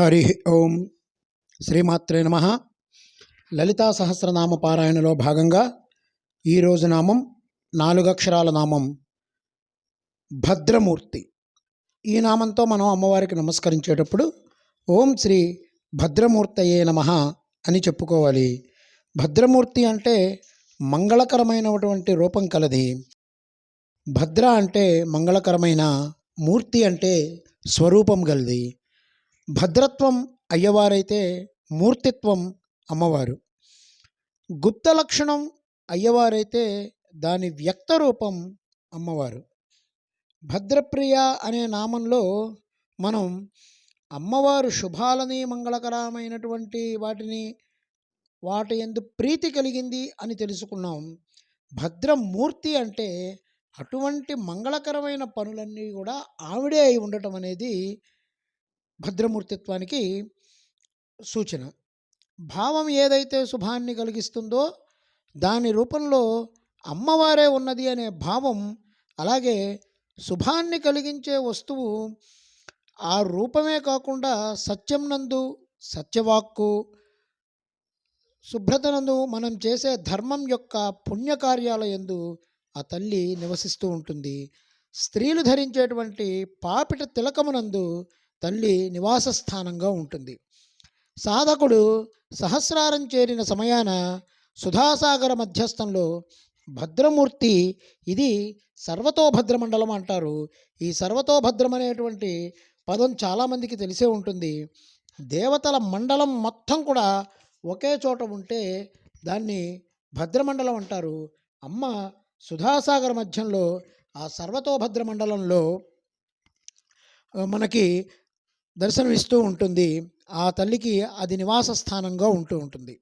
హరి ఓం శ్రీమాత్రే నమ. లలితా సహస్రనామ పారాయణలో భాగంగా ఈరోజు నామం నాలుగక్షరాల నామం భద్రమూర్తి. ఈ నామంతో మనం అమ్మవారికి నమస్కరించేటప్పుడు ఓం శ్రీ భద్రమూర్తయే నమ అని చెప్పుకోవాలి. భద్రమూర్తి అంటే మంగళకరమైనటువంటి రూపం కలది. భద్ర అంటే మంగళకరమైన మూర్తి అంటే స్వరూపం గలది. భద్రత్వం అయ్యవారైతే మూర్తిత్వం అమ్మవారు. గుప్త లక్షణం అయ్యవారైతే దాని వ్యక్త రూపం అమ్మవారు. భద్రప్రియ అనే నామంలో మనం అమ్మవారు శుభాలని మంగళకరమైనటువంటి వాటిని వాటి ఎందు ప్రీతి కలిగింది అని తెలుసుకున్నాం. భద్రమూర్తి అంటే అటువంటి మంగళకరమైన పనులన్నీ కూడా ఆవిడే అయి ఉండటం అనేది భద్రమూర్తిత్వానికి సూచన. భావం ఏదైతే శుభాన్ని కలిగిస్తుందో దాని రూపంలో అమ్మవారే ఉన్నది అనే భావం అలాగే శుభాన్ని కలిగించే వస్తువు ఆ రూపమే కాకుండా సత్యం నందు సత్యవాక్కు శుభ్రతనందు మనం చేసే ధర్మం యొక్క పుణ్యకార్యాలయందు ఆ తల్లి నివసిస్తూ ఉంటుంది. స్త్రీలు ధరించేటువంటి పాపిట తిలకమునందు తల్లి నివాస స్థానంగా ఉంటుంది. సాధకుడు సహస్రారం చేరిన సమయాన సుధాసాగర మధ్యస్థంలో భద్రమూర్తి ఇది సర్వతోభద్ర మండలం అంటారు. ఈ సర్వతోభద్రం అనేటువంటి పదం చాలామందికి తెలిసే ఉంటుంది. దేవతల మండలం మొత్తం కూడా ఒకే చోట ఉంటే దాన్ని భద్రమండలం అంటారు. అమ్మ సుధాసాగర మధ్యంలో ఆ సర్వతోభద్ర మండలంలో మనకి దర్శనమిస్తూ ఉంటుంది. ఆ తల్లికి అది నివాస స్థానంగా ఉంటూ ఉంటుంది.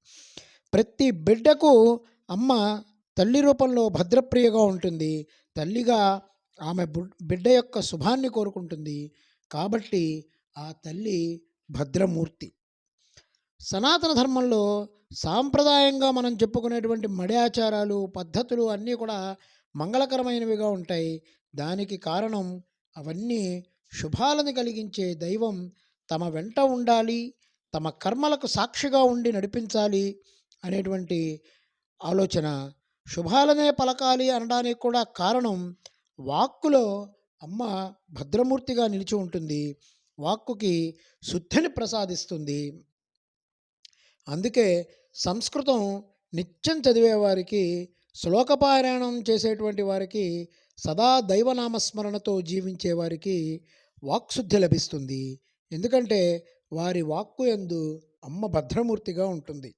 ప్రతి బిడ్డకు అమ్మ తల్లి రూపంలో భద్రప్రియగా ఉంటుంది. తల్లిగా ఆమె బిడ్డ యొక్క శుభాన్ని కోరుకుంటుంది. కాబట్టి ఆ తల్లి భద్రమూర్తి. సనాతన ధర్మంలో సాంప్రదాయంగా మనం చెప్పుకునేటువంటి మడి ఆచారాలు పద్ధతులు అన్నీ కూడా మంగళకరమైనవిగా ఉంటాయి. దానికి కారణం అవన్నీ శుభాలను కలిగించే దైవం తమ వెంట ఉండాలి తమ కర్మలకు సాక్షిగా ఉండి నడిపించాలి అనేటువంటి ఆలోచన శుభాలనే పలకాలి అనడానికి కూడా కారణం వాక్కులో అమ్మ భద్రమూర్తిగా నిలిచి ఉంటుంది. వాక్కుకి శుద్ధిని ప్రసాదిస్తుంది. అందుకే సంస్కృతం నిత్యం చదివేవారికి శ్లోకపారాయణం చేసేటువంటి వారికి సదా దైవనామస్మరణతో జీవించే వారికి వాక్శుద్ధి లభిస్తుంది. ఎందుకంటే వారి వాక్కు యందు అమ్మ భద్రమూర్తిగా ఉంటుంది.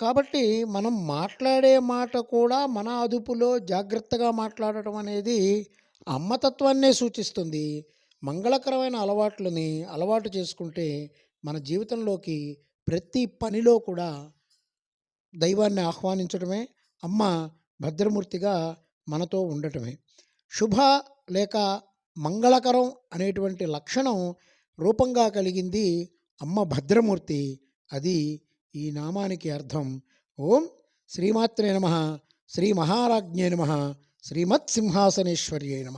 కాబట్టి మనం మాట్లాడే మాట కూడా మన అదుపులో జాగ్రత్తగా మాట్లాడటం అనేది అమ్మతత్వాన్నే సూచిస్తుంది. మంగళకరమైన అలవాట్లని అలవాటు చేసుకుంటే మన జీవితంలోకి ప్రతి పనిలో కూడా దైవాన్ని ఆహ్వానించడమే అమ్మ భద్రమూర్తిగా మనతో ఉండటమే. శుభ లేక మంగళకరం అనేటువంటి లక్షణం రూపంగా కలిగింది అమ్మ భద్రమూర్తి. అది ఈ నామానికి అర్థం. ఓం శ్రీమాత్రే నమ. శ్రీ మహారాజ్ఞే నమ. శ్రీమత్సింహాసనేశ్వర్యే నమ.